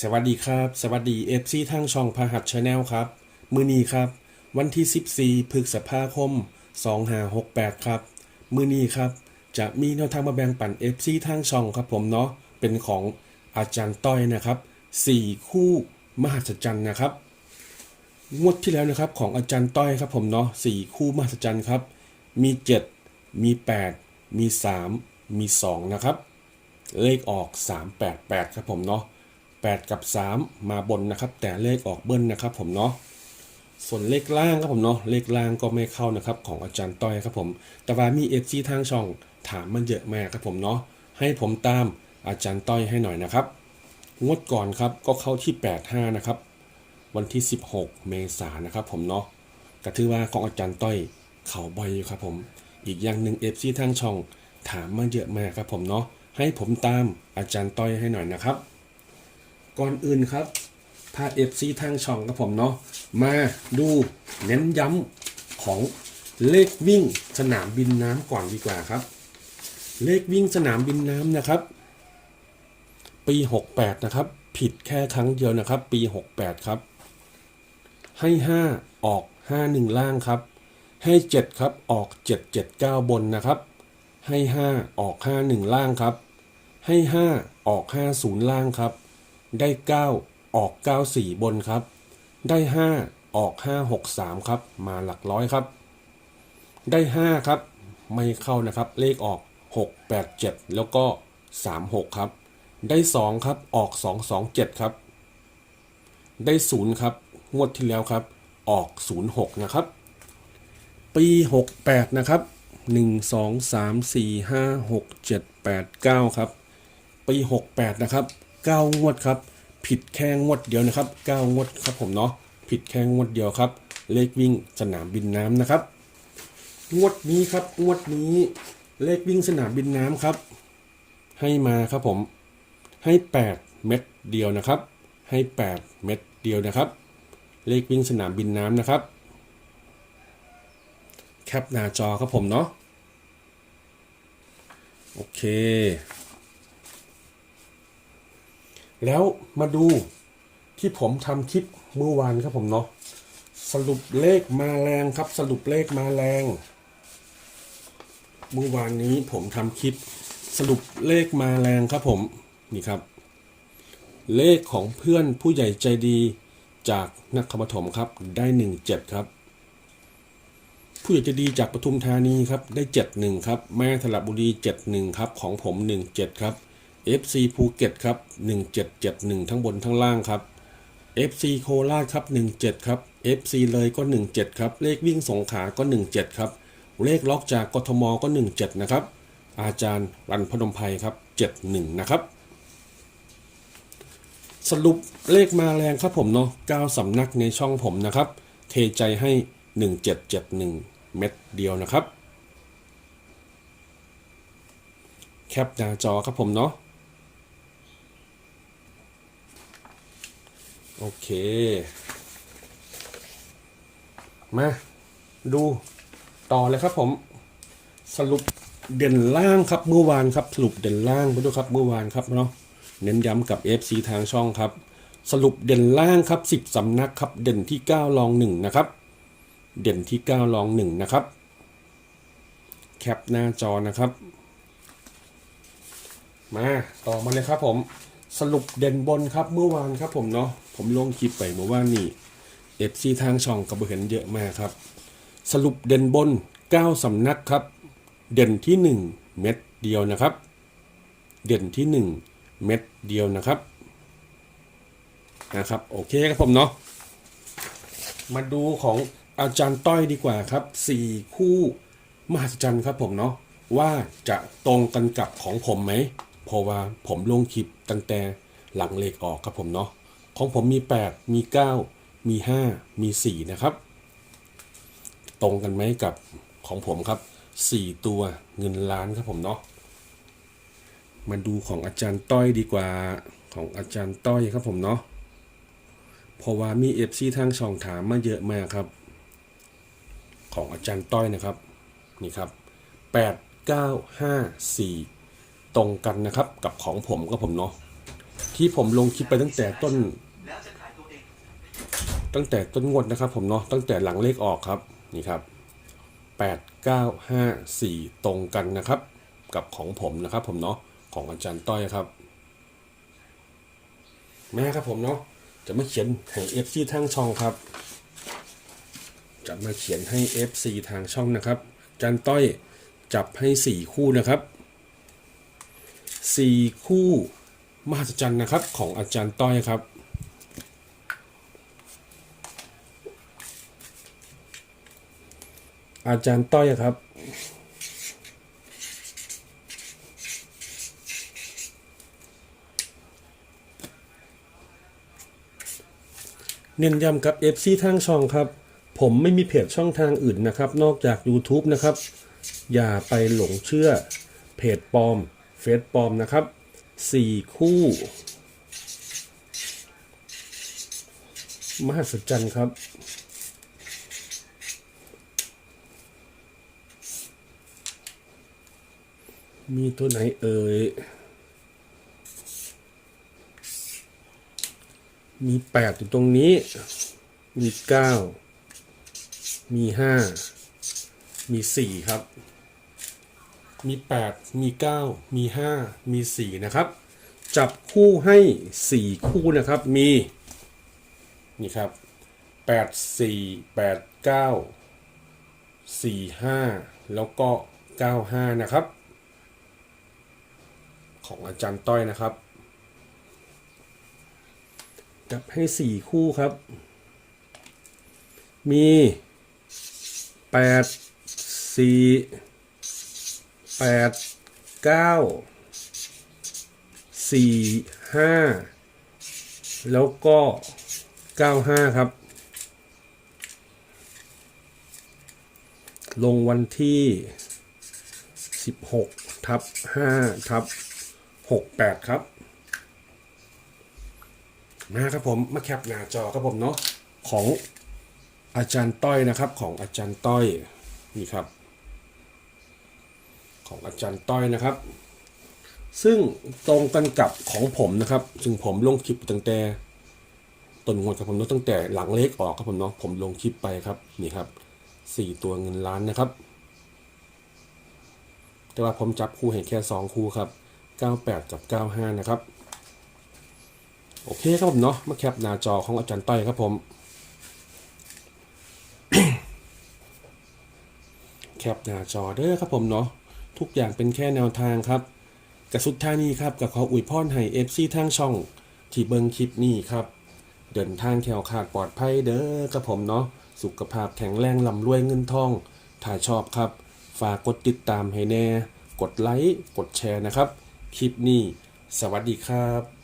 สวัสดีครับ สวัสดีเอฟซีทางช่องพาหัสชาแนลครับ มือนี้ครับ วันที่ 14พฤษภาคม2568 ครับ มือนี้ครับ จะมีแนวทางมาแบ่งปันเอฟซีทางช่องครับผมเนาะเป็นของอาจารย์ต้อยนะครับ 4 คู่มหัศจรรย์นะครับงวดที่แล้วนะครับของอาจารย์ต้อยครับผมเนาะสี่คู่มหัศจรรย์ครับ มี 7 มี 8 มี 3 มี 2 นะครับ เลขออก 388 ครับผมเนาะ 8 กับ 3 มาบนนะครับ แต่เลขออกเบิ้ลนะครับผมเนาะส่วนเลขล่างครับผมเนาะเลขล่างก็ไม่เข้านะครับของอาจารย์ต้อยครับผมแต่ว่ามีเอฟซีทางช่องถามมันเยอะมากครับผมเนาะให้ผมตามอาจารย์ต้อยให้หน่อยนะครับ งวดก่อนครับก็เข้าที่ 85 นะครับ วันที่ 16 เมษายนนะครับผมเนาะก็ถือว่าของอาจารย์ต้อยเขาบ่อยอยู่ครับผม อีกอย่างหนึ่งเอฟซีทางช่องถามมาเยอะมากครับผมเนาะให้ผมตามอาจารย์ต้อยให้หน่อยนะครับ ก่อนอื่นครับพาเอฟซีทางช่องครับผมเนาะมาดูเน้นย้ำของเลขวิ่งสนามบินน้ำก่อนดีกว่าครับ เลขวิ่งสนามบินน้ำนะครับ ปี 68 นะครับ ผิดแค่ครั้งเดียวนะครับ ปี 68 ครับ ให้ 5 ออก 51 ล่างครับ ให้ 7 ครับออก 779 บนนะครับ ให้ 5 ออก 51 ล่างครับ ให้ 5 ออก 50 ล่างครับ ได้ 9 ออก 94 บนครับ ได้ 5 ออก 563 ครับ มาหลักร้อยครับ ได้ 5 ครับ ไม่เข้านะครับ เลขออก 687 แล้วก็ 36 ครับ ได้ 2 ครับ ออก 227 ครับ ได้ 0 ครับ งวดที่แล้วครับ ออก 06 นะครับ ปี 68 นะครับ 1 2 3 4 5 6 7 8 9 ครับ ปี 68 นะครับ 9 งวดครับ ผิดแค่งวดเดียวนะครับ 9 งวดครับผมเนาะ ผิดแค่งวดเดียวครับ เลขวิ่งสนามบินน้ำนะครับ งวดนี้ครับงวดนี้เลขวิ่งสนามบินน้ำครับ ให้มาครับผม ให้ 8 เม็ดเดียวนะครับ ให้ 8 เม็ดเดียวนะครับ เลขวิ่งสนามบินน้ำนะครับ แคปหน้าจอครับผมเนาะ โอเค แล้วมาดูที่ผมทำคลิปเมื่อวานครับผมเนาะสรุปเลขมาแรงครับ สรุปเลขมาแรง เมื่อวานนี้ผมทำคลิป สรุปเลขมาแรงครับผมนี่ครับ เลขของเพื่อนผู้ใหญ่ใจดีจากนักขปฐมครับ ได้หนึ่งเจ็ดครับ ผู้ใหญ่ใจดีจากปทุมธานีครับ ได้เจ็ดหนึ่งครับ แม่สระบุรีเจ็ดหนึ่งครับ ของผมหนึ่งเจ็ดครับ FC ภูเก็ตครับหนึ่งเจ็ดเจ็ดหนึ่งทั้งบนทั้งล่างครับ FC โคราชครับ 17 ครับ FC เลยก็ 17 ครับ เลขวิ่งสงขาก็ 17 ครับ เลขล็อกจากกทมก็ 17 นะครับ อาจารย์รันพนมไพรครับ 71 นะครับ สรุปเลขมาแรงครับผมเนาะ9สำนักในช่องผมนะครับ เทใจให้ 1771 เม็ดเดียวนะครับ แคปหน้าจอครับผมเนาะ โอเค มา ดูต่อเลยครับผมสรุปเด่นล่างครับเมื่อวานครับสรุปเด่นล่างไปด้วยครับเมื่อวานครับเนาะเน้นย้ำกับ FC ทางช่องครับ สรุปเด่นล่างครับ 10สำนักครับ เด่นที่ 9 รอง 1 นะครับ เด่นที่ 9 รอง 1 นะครับ แคปหน้าจอนะครับ มาต่อมาเลยครับผมสรุปเด่นบนครับเมื่อวานครับผมเนาะ ผมลงคลิปไปเมื่อวานนี่เอฟซีทางช่องก็เห็นเยอะมากครับ สรุปเด่นบน 9 สำนักครับ เด่นที่ 1 เม็ดเดียวนะครับ เด่นที่ 1 เม็ดเดียวนะครับนะครับโอเคครับผมเนาะมาดูของอาจารย์ต้อยดีกว่าครับ 4 คู่มหัศจรรย์ครับผมเนาะว่าจะตรงกันกับของผมไหมเพราะว่าผมลงคลิปตั้งแต่หลังเลขออกครับผมเนาะ ของผมมี 8 มี 9 มี 5 มี 4 นะครับ ตรงกันไหมกับของผมครับ 4 ตัวเงินล้านครับผมเนาะมาดูของอาจารย์ต้อยดีกว่าของอาจารย์ต้อยครับผมเนาะเพราะว่ามีเอฟซีทางช่องถามมาเยอะมากครับ ของอาจารย์ต้อยนะครับนี่ครับ 8 9 5 4 ตรงกันนะครับกับของผมก็ผมเนาะ ที่ผมลงคลิปไปตั้งแต่ต้น ตั้งแต่ต้นงวดนะครับ ผมเนาะตั้งแต่หลังเลขออกครับนี่ครับแปดเก้าห้าสี่ตรงกันนะครับ กับของผมนะครับ ผมเนาะของอาจารย์ต้อยครับ แม่ครับผมเนาะจะมาเขียนให้ FC ทางช่องครับ จะมาเขียนให้ FC ทางช่องนะครับอาจารย์ต้อยจับให้4คู่นะครับ4คู่ มหัศจรรย์นะครับของอาจารย์ต้อยครับ อาจารย์ต้อยครับ เน้นย้ำกับ FC ทางช่องครับ ผมไม่มีเพจช่องทางอื่นนะครับ นอกจาก YouTube นะครับ อย่าไปหลงเชื่อเพจปลอม เฟซปลอมนะครับ 4คู่ มหัศจรรย์ครับ มีตัวไหนเอ่ย มีแปดอยู่ตรงนี้ มีเก้ามีห้ามีสี่ครับ มีแปดมีเก้ามีห้ามีสี่นะครับ จับคู่ให้สี่คู่นะครับ มี นี่ครับแปดสี่แปดเก้าสี่ห้าแล้วก็เก้าห้านะครับ ของอาจารย์ต้อยนะครับ จับให้สี่คู่ครับ มีแปดสี่ แปดเก้าสี่ห้าแล้วก็เก้าห้าครับ ลงวันที่สิบหกทับห้าทับหกแปดครับมาครับผมมาแคปหน้าจอครับผมเนาะของอาจารย์ต้อยนะครับของอาจารย์ต้อยนี่ครับ ของอาจารย์ต้อยนะครับ ซึ่งตรงกันกับของผมนะครับ ซึ่งผมลงคลิปตั้งแต่ต้นงวดครับผมตั้งแต่หลังเลขออกครับผมเนาะผมลงคลิปไปครับนี่ครับสี่ตัวเงินล้านนะครับ แต่ว่าผมจับคู่เห็นแค่สองคู่ครับ98กับ95นะครับ โอเคครับผมเนาะมาแคปหน้าจอของอาจารย์ต้อยครับผมแคปหน้าจอเด้อครับผมเนาะ ทุกอย่างเป็นแค่แนวทางครับกับสุดท้ายนี้ครับกับขออวยพรให้เอฟซีทางช่อง ที่เบิงคลิปนี้ครับ เดินทางแถวขาดปลอดภัยเด้อกับผมเนาะสุขภาพแข็งแรงลำรวยเงินทอง ถ้าชอบครับ ฝากกดติดตามให้แน่ กดไลค์กดแชร์นะครับ คลิปนี้ สวัสดีครับ